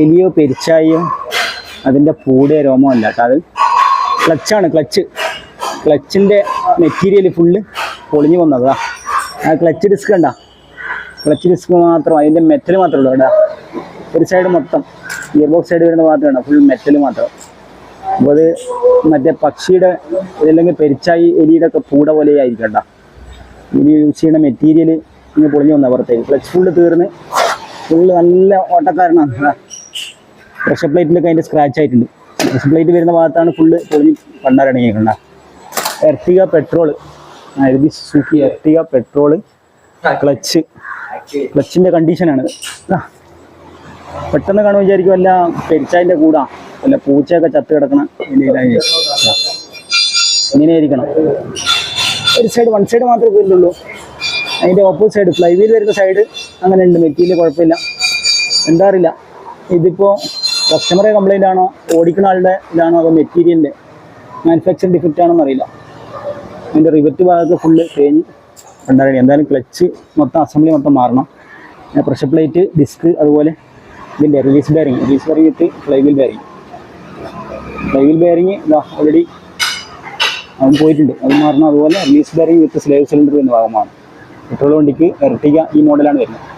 എലിയോ പെരിച്ചായോ അതിന്റെ പൂടെ രോമോ അല്ല കേട്ടോ. അത് ക്ലച്ചാണ് ക്ലച്ച് ക്ലച്ചിന്റെ മെറ്റീരിയൽ ഫുള്ള് പൊളിഞ്ഞു വന്നതാ ആ. ക്ലച്ച് ഡിസ്ക് കണ്ട? ക്ലച്ച് ഡിസ്ക് മാത്രം അതിന്റെ മെറ്റൽ മാത്രമേ ഉള്ളൂ കേട്ടോ ഒരു സൈഡ് മൊത്തം ഗിയർ ബോക്സ് സൈഡ് വരുന്ന മാത്രമാണ് ഫുൾ മെറ്റൽ മാത്രം. അപ്പോൾ അത് മറ്റേ പക്ഷിയുടെ അല്ലെങ്കിൽ പെരിച്ചായി എലിയുടെ ഒക്കെ പൂട പോലെ ആയിരിക്കും കേട്ടോ ഇനി യൂസ് ചെയ്യുന്ന മെറ്റീരിയൽ ഇങ്ങനെ പൊളിഞ്ഞു വന്ന പുറത്തേക്ക്. ക്ലച്ച് ഫുള്ള് തീർന്ന് ഫുള്ള് നല്ല ഓട്ടക്കാരനാണ്. പ്രഷർ പ്ലേറ്റിലൊക്കെ അതിന്റെ സ്ക്രാച്ച് ആയിട്ടുണ്ട്. പ്രഷർ പ്ലേറ്റ് വരുന്ന ഭാഗത്താണ് ഫുള്ള് പൊളിഞ്ഞ് കണ്ടാരടങ്ങിയേക്കണ്ട എർട്ടിക പെട്രോൾ എഴുതി സുസുക്കി എർട്ടിക പെട്രോൾ ക്ലച്ച് ക്ലച്ചിന്റെ കണ്ടീഷനാണ് പെട്ടെന്ന് കാണുമ്പോൾ വിചാരിക്കും വല്ല പെരിച്ചായന്റെ കൂടാ. വല്ല പൂച്ചയൊക്കെ ചത്ത് കിടക്കണ. ഇങ്ങനെ ആയിരിക്കണം ഒരു സൈഡ് വൺ സൈഡ് മാത്രമേ വരുന്നുള്ളൂ അതിന്റെ ഓപ്പോസിറ്റ് സൈഡ് ഫ്ലൈ വീൽ വരുന്ന സൈഡ് അങ്ങനെ ഉണ്ട്. മെറ്റീരിയൽ കുഴപ്പമില്ല. എന്താ അറിയില്ല. ഇതിപ്പോൾ കസ്റ്റമറെ കംപ്ലൈന്റ് ആണോ? ഓടിക്കുന്ന ആളുടെ ഇതാണോ? അതോ മെറ്റീരിയലിന്റെ മാനുഫാക്ചറിങ് ഡിഫക്റ്റ് ആണോ എന്നറിയില്ല അതിന്റെ റിവറ്റ് ഭാഗത്ത് ഫുള്ള് തേഞ്ഞ് കണ്ടറിയാം എന്തായാലും ക്ലച്ച് മൊത്തം അസംബ്ലി മൊത്തം മാറണം. പിന്നെ പ്രഷർ പ്ലേറ്റ് ഡിസ്ക് അതുപോലെ ഇതിന്റെ release bearing release bearing with flywheel bearing flywheel bearing ഇതാ ഓൾറെഡി അവൻ പോയിട്ടുണ്ട്. അത് മാറണം. അതുപോലെ release bearing with slave cylinder എന്ന ഭാഗമാണ്. പെട്രോൾ വണ്ടിക്ക് എർട്ടിക ഈ മോഡലാണ് വരുന്നത്.